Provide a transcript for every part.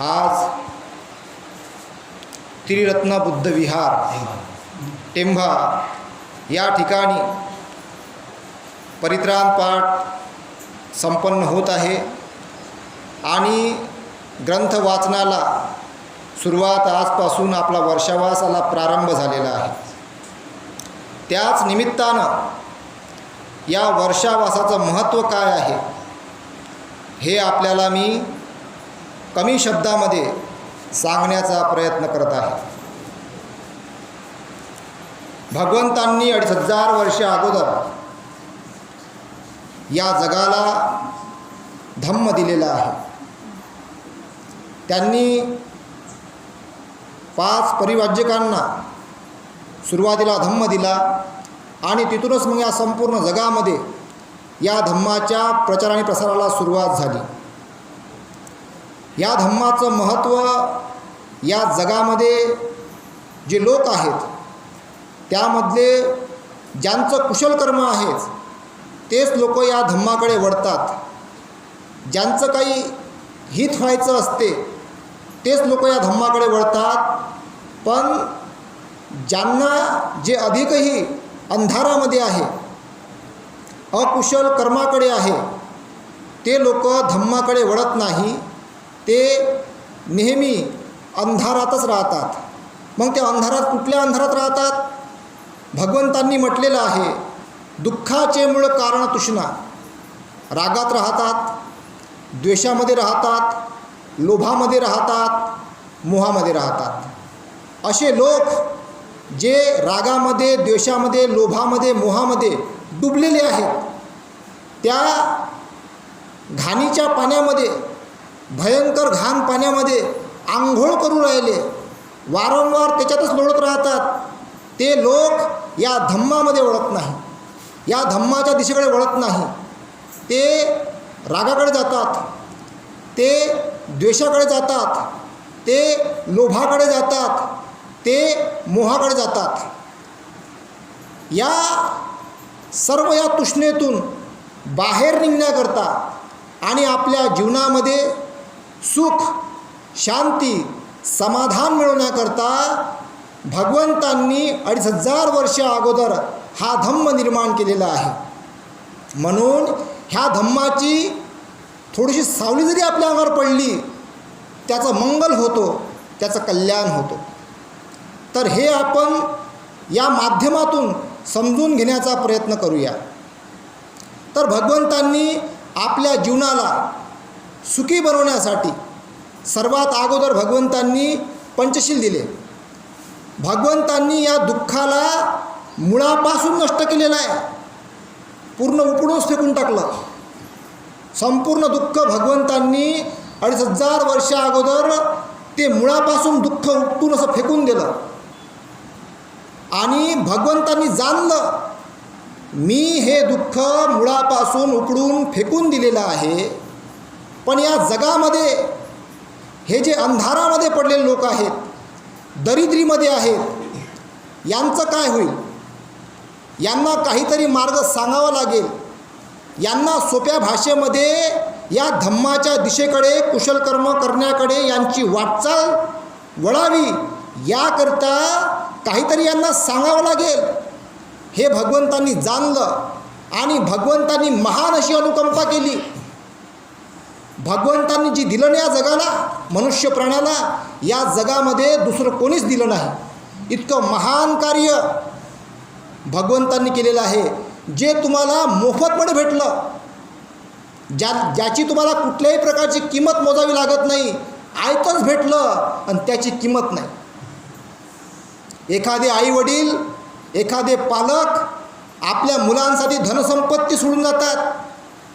आज त्रिरत्न बुद्ध विहार टेंभा या ठिकाणी परित्राण पाठ संपन्न होत आहे आणि ग्रंथ वाचनाला सुरुवात आजपासून आपला वर्षावासाला प्रारंभ झालेला आहे. त्याच निमित्तानं या वर्षावासाचं महत्त्व काय आहे हे आपल्याला मी कमी शब्दामध्ये सांगण्याचा प्रयत्न करत आहे. भगवंतांनी अडीच हजार वर्ष अगोदर या जगाला धम्म दिलेला आहे. त्यांनी पाच परिवाज्यकांना सुरुवातीला धम्म दिला आणि तिथूनच मग या संपूर्ण जगामध्ये या धम्माच्या प्रचार आणि प्रसाराला सुरुवात झाली. या धम्माचं महत्त्व या जगामध्ये जे लोक आहेत त्यामधले ज्यांचं कुशल कर्म आहेच तेच लोक या धम्माकडे वळतात. ज्यांचं काही हित व्हायचं असते तेच लोक या धम्माकडे वळतात. पण ज्यांना जे अधिकही अंधारामध्ये आहे अकुशल कर्माकडे आहे ते लोक धम्माकडे वळत नाही. ते नेहमी अंधारातच राहतात. मग त्या अंधारात कुठल्या अंधारात राहतात? भगवंतांनी म्हटलेलं आहे दुःखाचे मूळ कारण तृष्णा. रागात राहतात द्वेषामध्ये राहतात लोभामध्ये राहतात मोहामध्ये राहतात. असे लोक जे रागामध्ये द्वेषामध्ये लोभामध्ये मोहामध्ये डुबलेले आहेत त्या घाणीच्या पाण्यामध्ये भयंकर घाण पाण्यामध्ये आंघोळ करू राहिले. वारंवार त्याच्यातच लोळत राहतात. ते लोक या धम्मामध्ये वळत नाही. या धम्माच्या दिशेकडे वळत नाही. ते रागाकडे जातात. ते द्वेषाकडे जातात. ते लोभाकडे जातात. ते मोहाकडे जातात. या सर्व या तृष्णेतून बाहेर निघण्याकरता आणि आपल्या जीवनामध्ये सुख शांती समाधान मिळवण्याकरता भगवंतांनी अडीच हजार वर्ष अगोदर हा धम्म निर्माण केलेला आहे. म्हणून ह्या धम्माची थोडीशी सावली जरी आपल्या अंगावर पडली त्याचं मंगल होतो त्याचं कल्याण होतो. तर हे आपण या माध्यमातून समजून घेण्याचा प्रयत्न करूया. तर भगवंतांनी आपल्या जीवनाला सुखी बनवण्यासाठी सर्वात अगोदर भगवंतांनी पंचशील दिले. भगवंतांनी या दुःखाला मुळापासून नष्ट केलेलं आहे. पूर्ण उकडूनच फेकून टाकलं. संपूर्ण दुःख भगवंतांनी अडीच हजार वर्षा अगोदर ते मुळापासून दुःख उपटून असं फेकून दिलं. आणि भगवंतांनी जाणलं मी हे दुःख मुळापासून उकडून फेकून दिलेलं आहे. पण या जगामध्ये हे जे अंधारामध्ये पडलेले लोक आहेत दरिद्रीमध्ये आहेत यांचं काय होईल? यांना काहीतरी मार्ग सांगावा लागेल. यांना सोप्या भाषेमध्ये या धम्माच्या दिशेकडे कुशलकर्म करण्याकडे यांची वाटचाल वळावी याकरता काहीतरी यांना सांगावं लागेल. हे भगवंतांनी जाणलं आणि भगवंतांनी महान अशी अनुकंपा केली. भगवंतांनी जी दिलं या जगाला मनुष्य प्राण्याला या जगामध्ये दुसरं कोणीच दिलं नाही. इतकं महान कार्य भगवंतांनी केलेलं आहे. जे तुम्हाला मोफतपणे भेटलं ज्या ज्याची तुम्हाला कुठल्याही प्रकारची किंमत मोजावी लागत नाही आयतच भेटलं आणि त्याची किंमत नाही. एखादे आईवडील एखादे पालक आपल्या मुलांसाठी धनसंपत्ती सोडून जातात.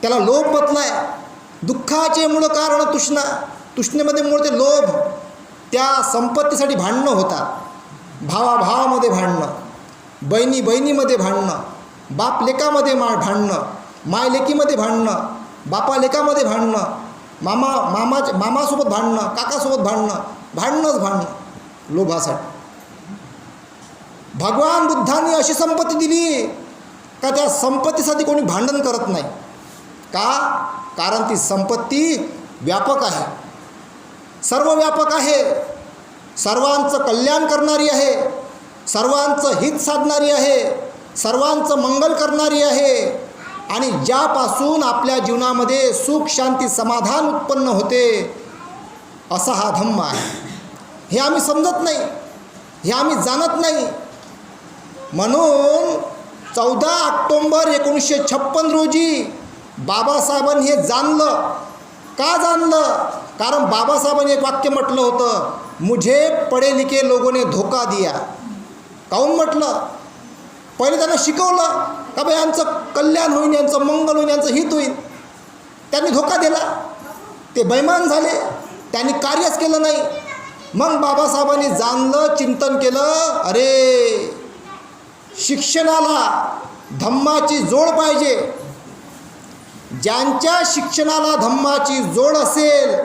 त्याला लोभ आहे दुःखाचे मूळ कारण तुष्णा तुष्णेमध्ये मूळ ते लोभ त्या संपत्तीसाठी भांडणं होतात. भावाभावामध्ये भांडणं बहिणी बहिणीमध्ये भांडणं बाप लेकामध्ये मा भांडणं माय लेकीमध्ये भांडणं बापा लेकामध्ये भांडणं मामा मामा मामासोबत भांडणं काकासोबत भांडणं भांडणंच भांडणं लोभासाठी. भगवान बुद्धांनी अशी संपत्ती दिली का त्या संपत्तीसाठी कोणी भांडण करत नाही? का? कारण ती संपत्ती व्यापक आहे. सर्व व्यापक आहे. सर्वांचं कल्याण करणारी आहे. सर्वांचं हित साधणारी आहे. सर्वांचं मंगल करणारी आहे. आणि ज्यापासून आपल्या जीवनामध्ये सुख शांती समाधान उत्पन्न होते असा हा धम्म आहे. हे आम्ही समजत नाही. हे आम्ही जाणत नाही. म्हणून चौदा ऑक्टोंबर एकोणीसशे छप्पन रोजी बाबासाहेबांनी हे जाणलं. का जाणलं? कारण बाबासाहेबांनी एक वाक्य म्हटलं होतं मुझे पढे लिखे लोगों ने धोका दिया. काहून म्हटलं? पहिले त्यांना शिकवलं का बा यांचं कल्याण होईन यांचं मंगल होईन यांचं हित होईल त्यांनी धोका दिला. ते बैमान झाले. त्यांनी कार्यच केलं नाही. मग बाबासाहेबांनी जाणलं चिंतन केलं अरे शिक्षणाला धम्माची जोड पाहिजे. ज्यांच्या शिक्षणाला धम्माची जोड असेल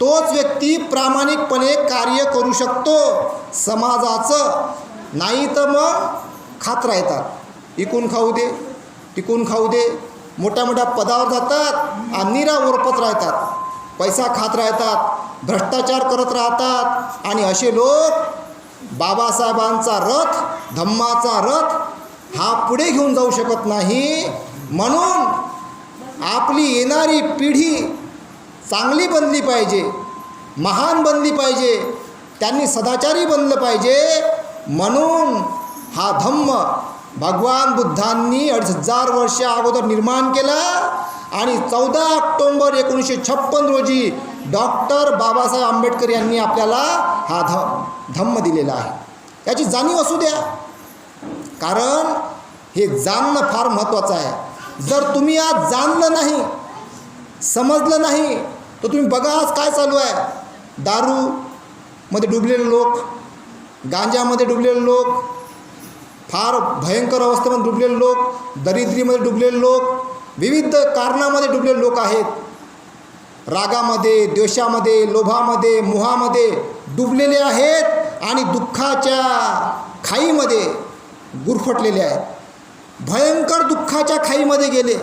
तोच व्यक्ती प्रामाणिकपणे कार्य करू शकतो. समाजाचं नाही तर मग खात राहतात. इकून खाऊ दे टिकून खाऊ दे. मोठ्या मोठ्या पदावर जातात आणि निरा ओरपत राहतात. पैसा खात राहतात भ्रष्टाचार करत राहतात. आणि असे लोक बाबासाहेबांचा रथ धम्माचा रथ हा पुढे घेऊन जाऊ शकत नाही. म्हणून आपली येणारी पिढी चांगली बनली पाहिजे महान बनली पाहिजे त्यांनी सदाचारी बनलं पाहिजे म्हणून हा धम्म भगवान बुद्धांनी अडीच हजार वर्ष अगोदर निर्माण केला आणि चौदा ऑक्टोंबर एकोणीसशे छप्पन रोजी डॉक्टर बाबासाहेब आंबेडकर यांनी आपल्याला हा ध धम्म दिलेला आहे. याची जाणीव असू द्या. कारण हे जाणणं फार महत्त्वाचं आहे. जर तुम्ही आज जाणलं नाही समजलं नाही तर तुम्ही बघा आज काय चालू आहे. दारूमध्ये डुबलेले लोक गांजामध्ये डुबलेले लोक फार भयंकर अवस्थेमध्ये डुबलेले लोक दरिद्रीमध्ये डुबलेले लोक विविध कारणामध्ये डुबलेले लोक आहेत. रागामध्ये द्वेषामध्ये लोभामध्ये मोहामध्ये डुबलेले आहेत आणि दुःखाच्या खाईमध्ये गुरफटलेले आहेत. भयंकर दुःखाच्या खाईमध्ये गेले.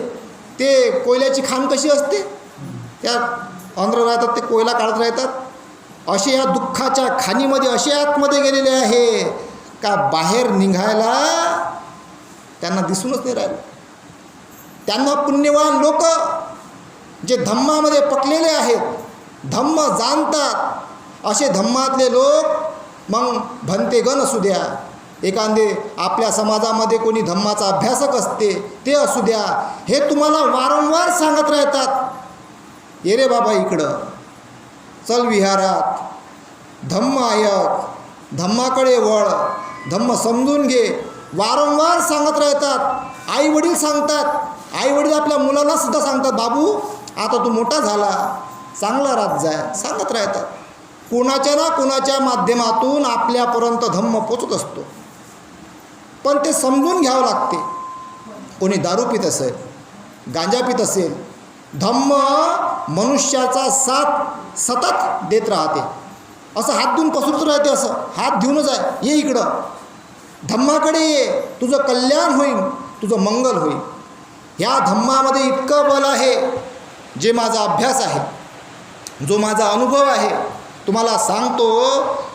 ते कोयल्याची खाण कशी असते? त्या अंध्र राहतात ते कोयला काढत राहतात. असे या दुःखाच्या खाणीमध्ये असे आतमध्ये गेलेले आहे का बाहेर निघायला त्यांना दिसूनच नाही राहिलं. त्यांना पुण्यवान लोक जे धम्मामध्ये पकलेले आहेत धम्म जाणतात. असे धम्मातले लोक मग भंते गण असू द्या एखादे आपल्या समाजामध्ये कोणी धम्माचा अभ्यासक असते ते असू द्या हे तुम्हाला वारंवार सांगत राहतात. ये रे बाबा इकडं. चल विहारात. धम्म आयक धम्माकडे वळ. धम्म समजून घे. वारंवार सांगत राहतात. आई वडील सांगतात. आई वडील आपल्या मुलाला सुद्धा सांगतात बाबू आता तू मोठा झाला. चांगला राहत जाय. सांगत राहतात. कोणाच्या ना कोणाच्या माध्यमातून आपल्यापर्यंत धम्म पोचत असतो. पण ते समजून घ्यावं लागते. कोणी दारू पित असेल गांजा पित असेल धम्म मनुष्याचा साथ सतत देत राहते. असं हात देऊन पसरत राहते असं. हात घेऊनच आहे. ये इकडं. धम्माकडे ये. तुझं कल्याण होईल तुझं मंगल होईल ह्या धम्मामध्ये इतकं बल आहे जे माझा अभ्यास आहे. जो माझा अनुभव आहे. तुम्हाला सांगतो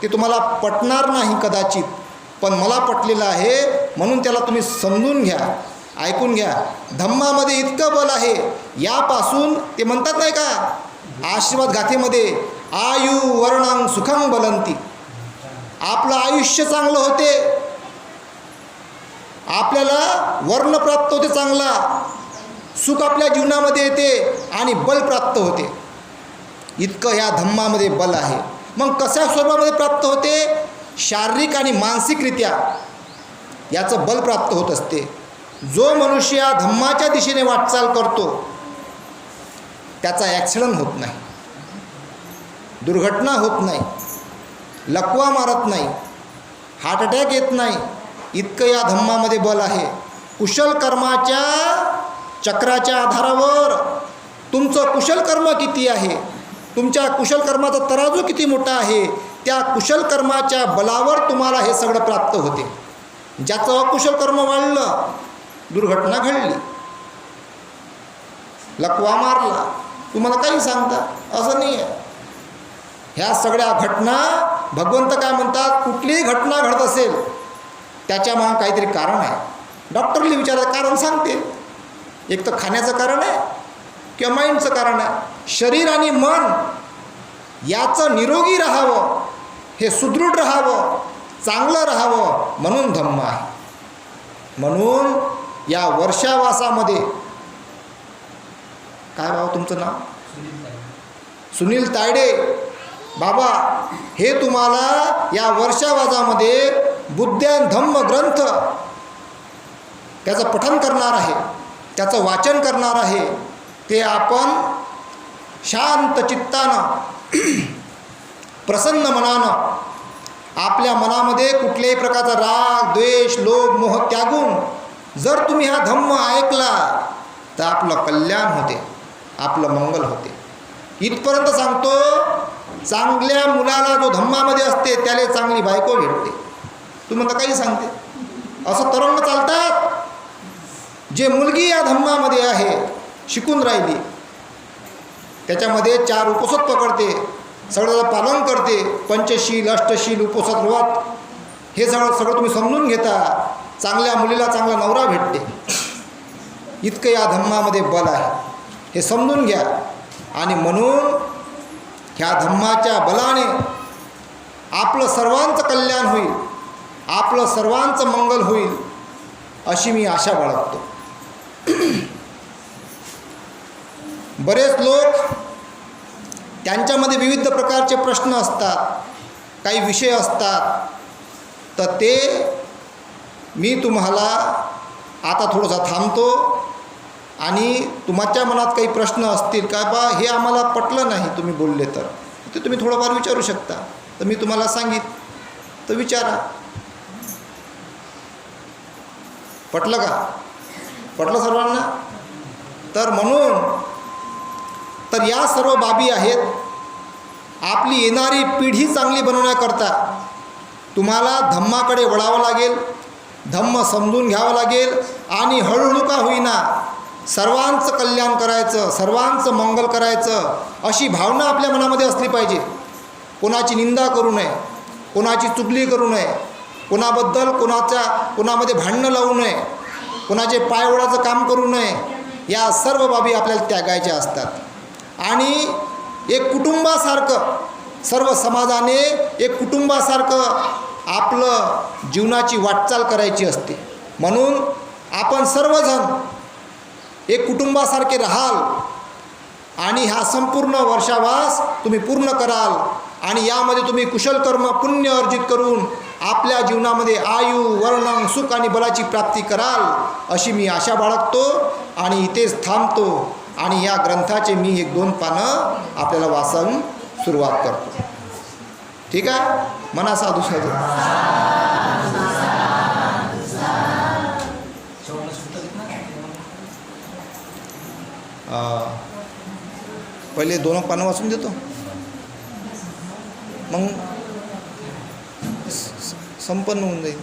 ते तुम्हाला पटणार नाही कदाचित. पण मला पटलेलं आहे म्हणून त्याला तुम्ही समजून घ्या ऐकून घ्या. धम्मामध्ये इतकं बल आहे यापासून ते म्हणतात नाही का आशीर्वाद गाथेमध्ये आयु वर्णांग सुखं बलंती. आपलं आयुष्य चांगलं होते. आपल्याला वर्ण प्राप्त होते चांगला. सुख आपल्या जीवनामध्ये येते आणि बल प्राप्त होते. इतकं ह्या धम्मामध्ये बल आहे. मग कशा स्वरूपामध्ये प्राप्त होते? शारीरिक आणि मानसिकरित्या याचं बल प्राप्त होत असते. जो मनुष्य या धम्माच्या दिशेने वाटचाल करतो त्याचा ॲक्सिडंट होत नाही. दुर्घटना होत नाही. लकवा मारत नाही. हार्ट अटॅक येत नाही. इतकं या धम्मामध्ये बल आहे. कुशल कर्माच्या चक्राच्या आधारावर तुमचं कुशल कर्म किती आहे? तुमच्या कुशल कर्माचा तराजू किती मोठा आहे? त्या कुशल कर्माच्या बलावर तुम्हाला हे सगळं प्राप्त होते. ज्याचं अकुशल कर्म वाढलं दुर्घटना घडली. लकवा मारला. तुम्हाला काही सांगता? असं नाही आहे. ह्या सगळ्या घटना भगवंत काय म्हणतात? कुठलीही घटना घडत असेल त्याच्यामागं काहीतरी कारण आहे. डॉक्टरली विचारायचं कारण सांगते. एक तर खाण्याचं कारण आहे किंवा माइंडचं कारण आहे. शरीर आणि मन याचं निरोगी राहावं. हे सुदृढ राहावं चांगलं राहावं म्हणून धम्म आहे. म्हणून या वर्षावासामध्ये काय बाबा तुमचं नाव? सुनील तायडे. बाबा हे तुम्हाला या वर्षावाजामध्ये बुद्ध्यान धम्म ग्रंथ त्याचं पठन करणार आहे त्याचं वाचन करणार आहे ते आपण शांत चित्तानं प्रसन्न मनानं आपल्या मनामध्ये कुठल्याही प्रकारचा राग द्वेष लोभ मोह त्यागून जर तुम्ही हा धम्म ऐकला तर आपलं कल्याण होते आपलं मंगल होते. इथपर्यंत सांगतो चांगल्या मुलाला जो धम्मामध्ये असते त्याला चांगली बायको भेटते. तू म्हणता काही सांगते? असं तरुण चालतात. जे मुलगी या धम्मामध्ये आहे शिकून राहिली त्याच्यामध्ये चार उपसत पकडते सगळं पालन करते पंचशील अष्टशील उपसर्वात. हे सगळं सगळं तुम्ही समजून घेता. चांगल्या मुलीला चांगला नवरा भेटते. इतकं या धम्मामध्ये बल आहे. हे समजून घ्या. आणि म्हणून ह्या धम्माच्या बलाने आपलं सर्वांचं कल्याण होईल. आपलं सर्वांचं मंगल होईल अशी मी आशा बाळगतो. बरेच लोक त्यांच्यामध्ये विविध प्रकारचे प्रश्न असतात काही विषय असतात. तर ते मी तुम्हाला आता थोडंसं थांबतो आणि तुमच्या मनात काही प्रश्न असतील का बा हे आम्हाला पटलं नाही तुम्ही बोलले तर. ते तुम्ही थोडंफार विचारू शकता. तर मी तुम्हाला सांगित तर विचारा. पटलं का? पटलं सर्वांना? तर म्हणून तर या सर्व बाबी आहेत. आपली येणारी पिढी चांगली बनवण्याकरता तुम्हाला धम्माकडे वळावं लागेल. धम्म समजून घ्यावं लागेल आणि हळूहळू का होईना सर्वांचं कल्याण करायचं सर्वांचं मंगल करायचं अशी भावना आपल्या मनामध्ये असली पाहिजे. कोणाची निंदा करू नये कोणाची चुगली करू नये कोणाबद्दल कोणाच्या कोणामध्ये भांडणं लावू नये कोणाचे पायवळाचं काम करू नये या सर्व बाबी आपल्याला त्यागायच्या असतात. आणि एक कुटुंबासारखं सर्व समाजाने एक कुटुंबासारखं आपलं जीवनाची वाटचाल करायची असते. म्हणून आपण सर्वजण एक कुटुंबासारखे राहाल आणि हा संपूर्ण वर्षावास तुम्ही पूर्ण कराल आणि यामध्ये तुम्ही कुशलकर्म पुण्य अर्जित करून आपल्या जीवनामध्ये आयु वर्णन सुख आणि बलाची प्राप्ती कराल अशी मी आशा बाळगतो आणि इथेच थांबतो. आणि या ग्रंथाचे मी एक दोन पानं आपल्याला वाचून सुरुवात करतो. ठीक आहे? मना साधू साधू. पहिले दोन पानं वाचून देतो. मग संपन्न होऊन जाईल.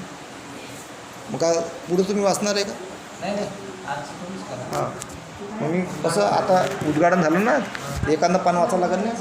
मग का पुढे तुम्ही वाचणार आहे का? नाही नाही. आज तुम्हीच करा. हां. मग मी कसं आता उद्घाटन झालं ना एखादं पान वाचावं लागेल ना?